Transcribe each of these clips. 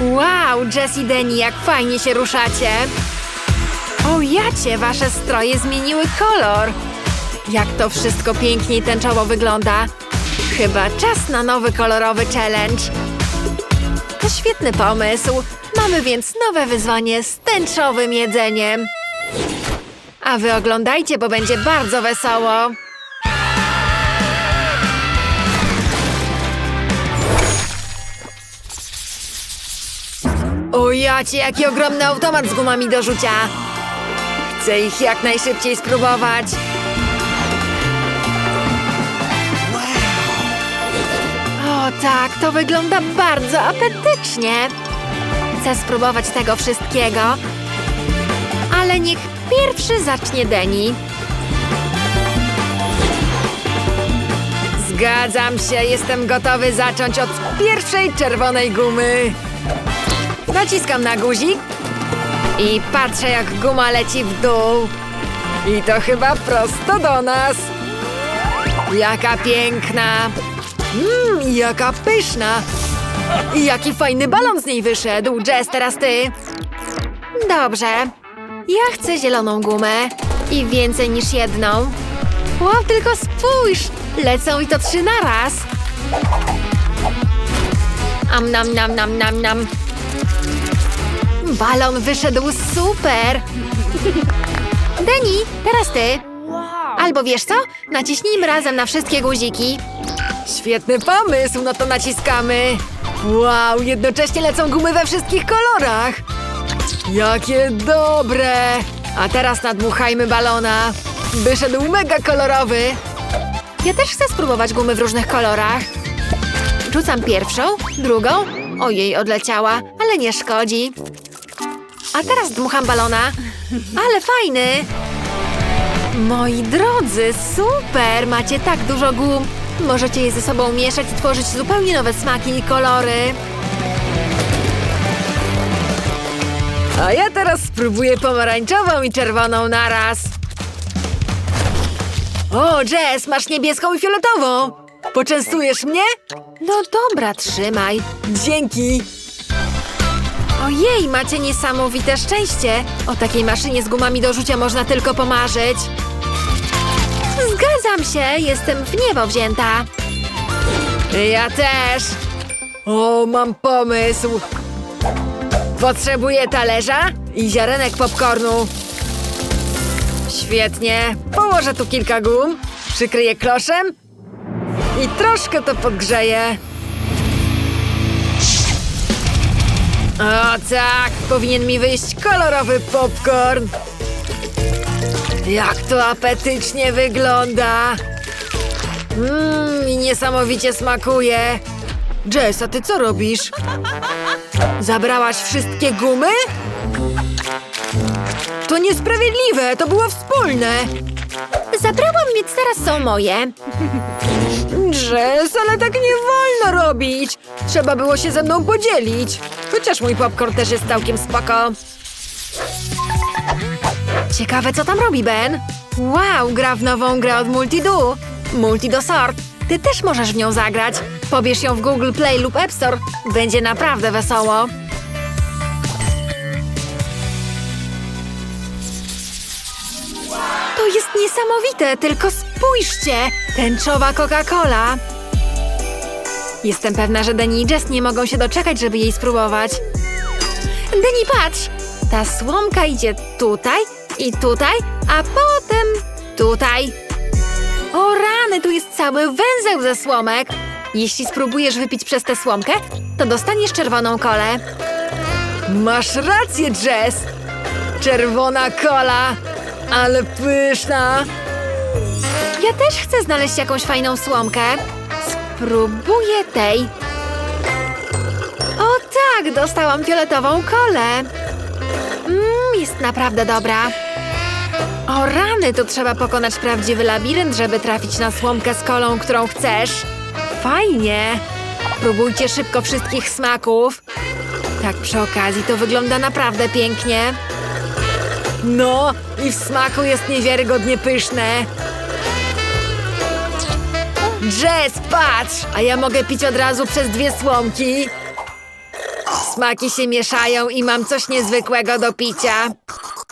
Wow, Jess i Denny, jak fajnie się ruszacie. O jacie, wasze stroje zmieniły kolor. Jak to wszystko pięknie i tęczowo wygląda. Chyba czas na nowy kolorowy challenge. To świetny pomysł. Mamy więc nowe wyzwanie z tęczowym jedzeniem. A wy oglądajcie, bo będzie bardzo wesoło. O jaki ogromny automat z gumami do rzucia. Chcę ich jak najszybciej spróbować. O tak, to wygląda bardzo apetycznie. Chcę spróbować tego wszystkiego. Ale niech pierwszy zacznie Deni. Zgadzam się, jestem gotowy zacząć od pierwszej czerwonej gumy. Naciskam na guzik i patrzę jak guma leci w dół. I to chyba prosto do nas. Jaka piękna. Mmm, jaka pyszna. I jaki fajny balon z niej wyszedł. Jess, teraz ty. Dobrze. Ja chcę zieloną gumę. I więcej niż jedną. Wow, tylko spójrz. Lecą i to trzy naraz. Am nam nam nam nam nam. Balon wyszedł super! Deni, teraz ty. Albo wiesz co? Naciśnijmy razem na wszystkie guziki. Świetny pomysł, no to naciskamy. Wow, jednocześnie lecą gumy we wszystkich kolorach. Jakie dobre! A teraz nadmuchajmy balona. Wyszedł mega kolorowy. Ja też chcę spróbować gumy w różnych kolorach. Rzucam pierwszą, drugą. Ojej, odleciała, ale nie szkodzi. A teraz dmucham balona. Ale fajny! Moi drodzy, super! Macie tak dużo gum. Możecie je ze sobą mieszać i tworzyć zupełnie nowe smaki i kolory. A ja teraz spróbuję pomarańczową i czerwoną naraz. O, Jess, masz niebieską i fioletową. Poczęstujesz mnie? No dobra, trzymaj. Dzięki. Ojej, macie niesamowite szczęście! O takiej maszynie z gumami do rzucia można tylko pomarzyć. Zgadzam się, jestem w niebo wzięta. Ja też. O, mam pomysł. Potrzebuję talerza i ziarenek popcornu. Świetnie. Położę tu kilka gum, przykryję kloszem i troszkę to podgrzeję. O tak, powinien mi wyjść kolorowy popcorn. Jak to apetycznie wygląda. Mmm, i niesamowicie smakuje. Jess, a ty co robisz? Zabrałaś wszystkie gumy? To niesprawiedliwe, to było wspólne. Zabrałam, więc teraz są moje. Jess, ale tak nie wolno robić. Trzeba było się ze mną podzielić. Chociaż mój popcorn też jest całkiem spoko. Ciekawe, co tam robi Ben. Wow, gra w nową grę od Multidu. Multido Sort. Ty też możesz w nią zagrać. Pobierz ją w Google Play lub App Store. Będzie naprawdę wesoło. To jest niesamowite, tylko spójrzcie! Tęczowa Coca-Cola. Jestem pewna, że Denny i Jess nie mogą się doczekać, żeby jej spróbować. Denny, patrz! Ta słomka idzie tutaj i tutaj, a potem tutaj. O rany, tu jest cały węzeł ze słomek. Jeśli spróbujesz wypić przez tę słomkę, to dostaniesz czerwoną kolę. Masz rację, Jess! Czerwona kola, ale pyszna! Ja też chcę znaleźć jakąś fajną słomkę. Spróbuję tej. O tak, dostałam fioletową kolę. Mmm, jest naprawdę dobra. O rany, tu trzeba pokonać prawdziwy labirynt, żeby trafić na słomkę z kolą, którą chcesz. Fajnie. Próbujcie szybko wszystkich smaków. Tak przy okazji, to wygląda naprawdę pięknie. No, i w smaku jest niewiarygodnie pyszne. Jess, patrz! A ja mogę pić od razu przez dwie słomki. Smaki się mieszają i mam coś niezwykłego do picia.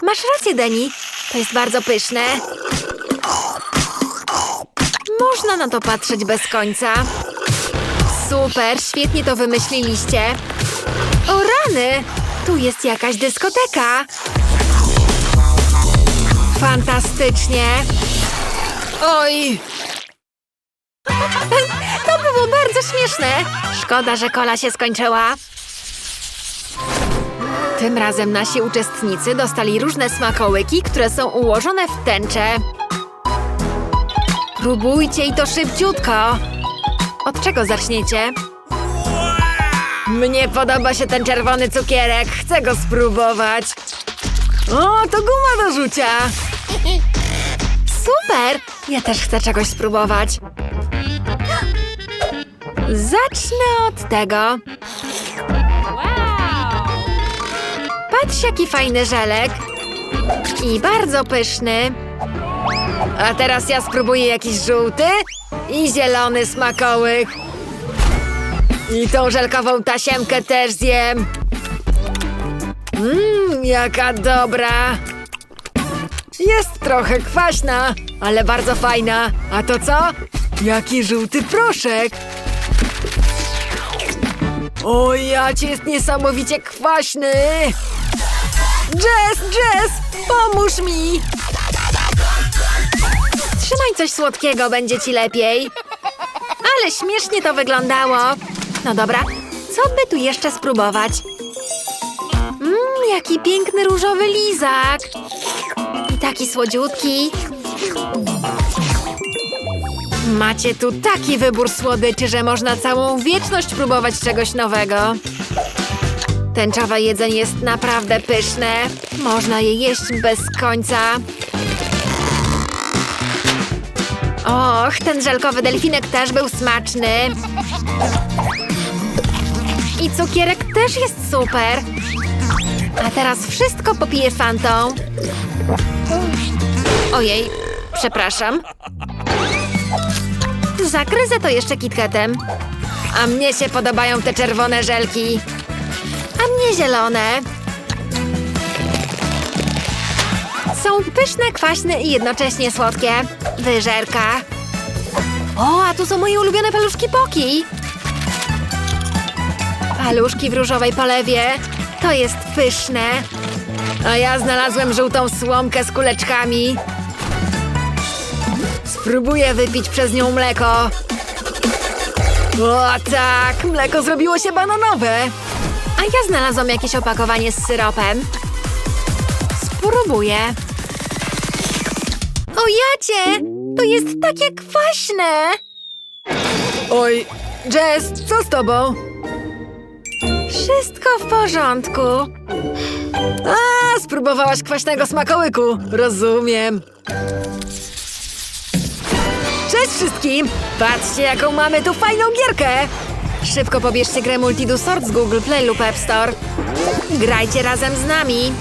Masz rację, Deni. To jest bardzo pyszne. Można na to patrzeć bez końca. Super, świetnie to wymyśliliście. O rany! Tu jest jakaś dyskoteka. Fantastycznie. Oj! To było bardzo śmieszne. Szkoda, że kola się skończyła. Tym razem nasi uczestnicy dostali różne smakołyki, które są ułożone w tęczę. Próbujcie i to szybciutko. Od czego zaczniecie? Mnie podoba się ten czerwony cukierek. Chcę go spróbować. O, to guma do rzucia. Super! Ja też chcę czegoś spróbować. Zacznę od tego. Patrz, jaki fajny żelek. I bardzo pyszny. A teraz ja spróbuję jakiś żółty i zielony smakołyk. I tą żelkową tasiemkę też zjem. Mmm, jaka dobra. Jest trochę kwaśna, ale bardzo fajna. A to co? Jaki żółty proszek. O, jacie jest niesamowicie kwaśny. Jess, Jess, pomóż mi. Trzymaj coś słodkiego, będzie ci lepiej. Ale śmiesznie to wyglądało. No dobra, co by tu jeszcze spróbować? Mmm, jaki piękny różowy lizak. Taki słodziutki. Macie tu taki wybór słodyczy, że można całą wieczność próbować czegoś nowego. Tęczowe jedzenie jest naprawdę pyszne. Można je jeść bez końca. Och, ten żelkowy delfinek też był smaczny. I cukierek też jest super. A teraz wszystko popiję fantą. Ojej, przepraszam. Zagryzę to jeszcze kitketem. A mnie się podobają te czerwone żelki. A mnie zielone. Są pyszne, kwaśne i jednocześnie słodkie. Wyżerka. O, a tu są moje ulubione paluszki Poki. Paluszki w różowej polewie. To jest pyszne. A ja znalazłem żółtą słomkę z kuleczkami. Spróbuję wypić przez nią mleko. O tak, mleko zrobiło się bananowe. A ja znalazłam jakieś opakowanie z syropem. Spróbuję. O jacie! To jest takie kwaśne! Oj, Jess, co z tobą? Wszystko w porządku. A, spróbowałaś kwaśnego smakołyku. Rozumiem. Cześć wszystkim! Patrzcie, jaką mamy tu fajną gierkę! Szybko pobierzcie grę Multidu Sort z Google Play lub App Store. Grajcie razem z nami.